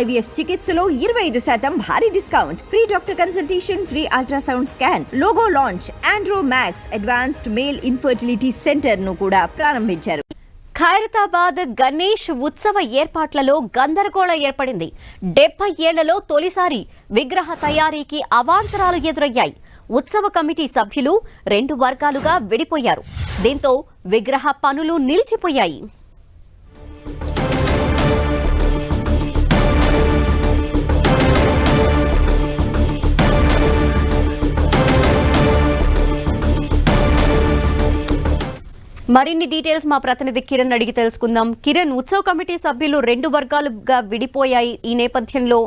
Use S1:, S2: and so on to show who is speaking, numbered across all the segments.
S1: IVF చికిత్సలో ఇరవై ఐదు శాతం భారీ discount. Free doctor consultation free ultrasound scan logo launch Andro Max advanced male infertility సెంటర్ను కూడా ప్రారంభించారు.
S2: ఖైరతాబాద్ గణేష్ ఉత్సవ ఏర్పాట్లలో గందరగోళం ఏర్పడింది. డెబ్బై ఏళ్ళలో తొలిసారి విగ్రహ తయారీకి అవాంతరాలు ఎదురయ్యాయి. ఉత్సవ కమిటీ సభ్యులు రెండు వర్గాలుగా విడిపోయారు. దీంతో విగ్రహ పనులు నిలిచిపోయాయి. మరిన్ని డీటెయిల్స్ మా ప్రతినిధి కిరణ్ అడిగి తెలుసుకుందాం. కిరణ్ ఉత్సవ కమిటీ సభ్యులు రెండు వర్గాలుగా విడిపోయాయి. ఈ నేపథ్యంలో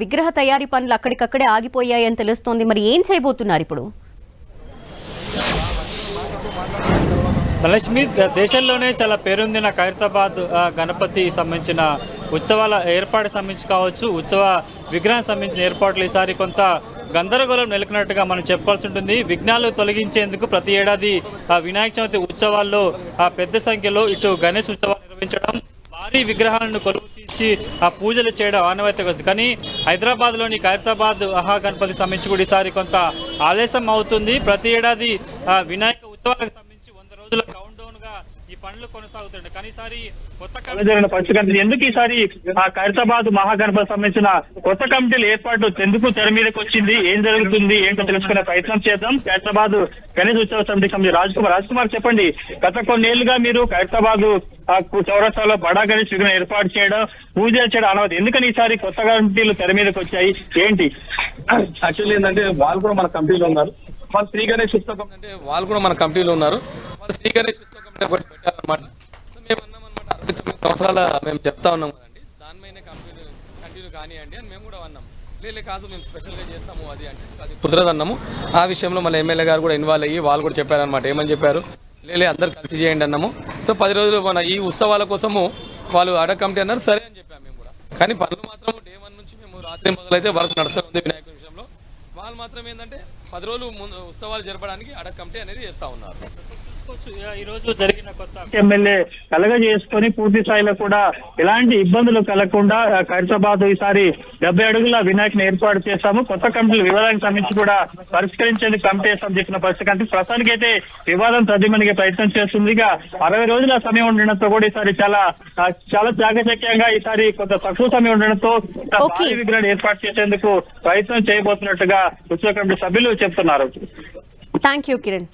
S2: విగ్రహ తయారీ పనులు అక్కడికక్కడే ఆగిపోయాయి అని తెలుస్తోంది. మరి ఏం చేయబోతున్నారు ఇప్పుడు?
S3: ధనలక్ష్మి దేశంలోనే చాలా పేరొందిన ఖైరతాబాద్ గణపతి సంబంధించిన ఉత్సవాల ఏర్పాటు సంబంధించి కావచ్చు ఉత్సవ విగ్రహం సంబంధించిన ఏర్పాట్లు ఈసారి కొంత గందరగోళం నెలకొన్నట్టుగా మనం చెప్పాల్సి ఉంటుంది. విఘ్నాలు తొలగించేందుకు ప్రతి ఏడాది ఆ, వినాయక చవితి ఉత్సవాల్లో ఆ, పెద్ద సంఖ్యలో ఇటు గణేష్ ఉత్సవాలు నిర్వహించడం భారీ విగ్రహాలను కొలువు తీసి ఆ పూజలు చేయడం ఆనవాయితీ వస్తుంది. కానీ హైదరాబాద్లోని ఖైరతాబాద్ మహా గణపతి సంబంధించి కూడా ఈసారి కొంత ఆలస్యం అవుతుంది. ప్రతి ఏడాది వినాయక ఉత్సవాలకు సంబంధించి వంద రోజుల కౌంట్ పనులు కానీ ఈసారి కొత్త
S4: ఎందుకు ఈసారి ఆ ఖైరతాబాద్ మహాగణపతి సంబంధించిన కొత్త కమిటీల ఏర్పాటు ఎందుకు తెర మీదకి వచ్చింది? ఏం జరుగుతుంది? ఏంటో తెలుసుకునే ప్రయత్నం చేద్దాం. ఖైరతాబాద్ గణేష్ ఉత్సవ సమితి కమిటీ రాజ్ కుమార్ రాజ్ కుమార్ చెప్పండి. గత కొన్నేళ్ళుగా మీరు ఖైరతాబాద్ చౌరస్తాలో బడా గణేష్ విగ్రహం ఏర్పాటు చేయడం పూజలు చేయడం అనవద్దు. ఎందుకని ఈసారి కొత్త కమిటీలు తెర మీదకి వచ్చాయి? ఏంటి?
S5: యాక్చువల్లీ ఏంటంటే వాళ్ళు కూడా మన కంపెనీలో ఉన్నారు. మన శ్రీ గణేష్ ఉత్సవం అంటే వాళ్ళు కూడా మన కంపెనీలో ఉన్నారు. వాళ్ళు శ్రీ గణేష్ ఉత్సవం అనమాట సో మేము అన్నాం అనమాట అరవై తొమ్మిది సంవత్సరాల మేము చెప్తా ఉన్నాం కదండి. దానిపైన కంపెనీ కంటిన్యూ కానివ్వండి అని మేము కూడా అన్నాం. లేదు కాదు మేము స్పెషల్గా చేస్తాము అది అంటే అది కుదరదన్నాము ఆ విషయంలో మన ఎమ్మెల్యే గారు కూడా ఇన్వాల్వ్ అయ్యి వాళ్ళు కూడా చెప్పారనమాట ఏమని చెప్పారు? లేలే అందరు కలిసి చేయండి అన్నాము. సో పది రోజులు మన ఈ ఉత్సవాల కోసము వాళ్ళు అడగ కమిటీ అన్నారు సరే అని చెప్పాము మేము కూడా. కానీ పనులు మాత్రం డే వన్ నుంచి మేము రాత్రి మొదలైతే వరకు నడుస్తుంది వినాయకుడి విషయంలో. వాళ్ళు మాత్రం ఏంటంటే పది రోజులు ముందు ఉత్సవాలు జరపడానికి అడగ కమిటీ అనేది చేస్తా ఉన్నారు.
S3: చూసుకోవచ్చు. ఈ రోజు జరిగిన కొత్త
S4: ఎమ్మెల్యే కలగజేసుకొని పూర్తి స్థాయిలో కూడా ఎలాంటి ఇబ్బందులు కలగకుండా ఖైరతాబాద్ ఈసారి డెబ్బై అడుగుల వినాయకుని ఏర్పాటు చేశాము కొత్త కమిటీల వివాదానికి సంబంధించి కూడా పరిష్కరించేందుకు కమిటీ వేస్తామని చెప్పిన పరిస్థితి అంటే ప్రస్తుతానికి అయితే వివాదం తదిమనిగే ప్రయత్నం చేస్తుంది ఇక అరవై రోజుల సమయం ఉండడంతో కూడా ఈసారి చాలా చాలా చాకచక్యంగా ఈసారి కొంత తక్కువ సమయం ఉండడంతో. భారీ విగ్రహాన్ని ఏర్పాటు చేసేందుకు ప్రయత్నం చేయబోతున్నట్టుగా ఉత్సవ కమిటీ సభ్యులు చెప్తున్నారు
S2: థ్యాంక్ యూ కిరణ్